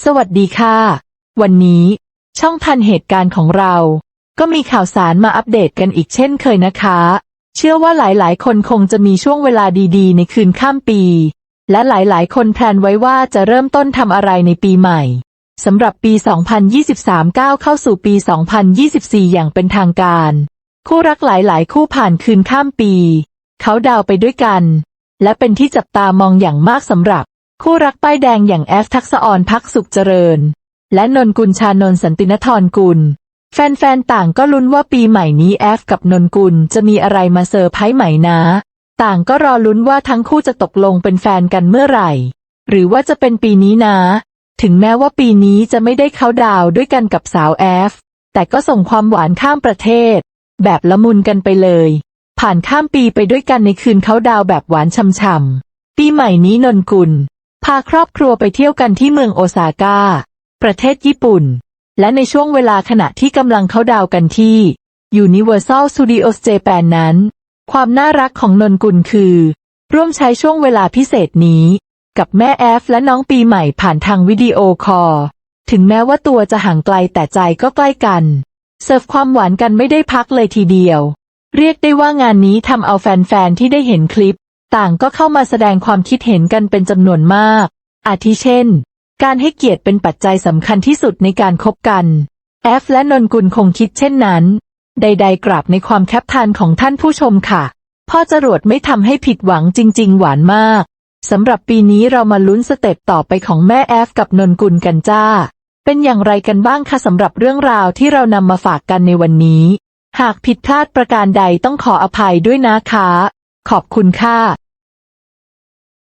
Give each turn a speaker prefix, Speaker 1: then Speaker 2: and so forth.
Speaker 1: สวัสดีค่ะ วันนี้ช่องทันเหตุการณ์ของเรา ก็มีข่าวสารมาอัปเดตกันอีกเช่นเคยนะคะ เชื่อว่าหลายๆ คนคงจะมีช่วงเวลาดีๆ ในคืนข้ามปี และหลายๆ คนแพลนไว้ว่าจะเริ่มต้นทำอะไรในปีใหม่สำหรับปี 2023 ก้าวเข้าสู่ปี 2024 อย่างเป็นทางการ คู่รักหลายๆ คู่ผ่านคืนข้ามปี เขาดาวไปด้วยกัน และเป็นที่จับตามองอย่างมากสำหรับ คู่รักป้ายแดงอย่างแอฟทักษออนพักสุขเจริญ และนนกุลชานนสันตินทรกุล แฟนๆ ต่างก็ลุ้นว่าปีใหม่นี้แอฟกับนนกุลจะมีอะไรมาเซอร์ไพรส์ไหม่นะ ต่างก็รอลุ้นว่าทั้งคู่จะตกลงเป็นแฟนกันเมื่อไหร่ หรือว่าจะเป็นปีนี้นะ ถึงแม้ว่าปีนี้จะไม่ได้เข้าดาวด้วยกันกับสาวแอฟ แต่ก็ส่งความหวานข้ามประเทศ แบบละมุนกันไปเลย ผ่านข้ามปีไปด้วยกันในคืนเขาดาวแบบหวานช่ำๆปีใหม่นี้นนกุล พาครอบครัวไปเที่ยวกันที่เมืองโอซาก้า ประเทศญี่ปุ่น และในช่วงเวลาขณะที่กำลังเข้าดาวกันที่ Universal Studios Japan นั้น ความน่ารักของนนกุลคือ ร่วมใช้ช่วงเวลาพิเศษนี้ กับแม่แอฟและน้องปีใหม่ผ่านทางวิดีโอคอลถึงแม้ว่าตัวจะห่างไกลแต่ใจก็ใกล้กัน เสิร์ฟความหวานกันไม่ได้พักเลยทีเดียว เรียกได้ว่างานนี้ทำเอาแฟนๆที่ได้เห็นคลิป ต่างก็เข้ามาแสดงความคิดเห็นกันเป็นจำนวนมาก อาทิเช่น การให้เกียรติเป็นปัจจัยสำคัญที่สุดในการคบกันแอฟและนนกุลคงคิดเช่นนั้น ใด ๆ กราบในความแคปทานของท่านผู้ชมค่ะ พ่อจรวดไม่ทำให้ผิดหวังจริง ๆ หวานมากสำหรับปีนี้เรามาลุ้นสเต็ปต่อไปของแม่แอฟกับนนกุลกันจ้า เป็นอย่างไรกันบ้างคะสำหรับเรื่องราวที่เรานำมาฝากกันในวันนี้ หากผิดพลาดประการใดต้องขออภัยด้วยนะคะ ขอบคุณค่ะ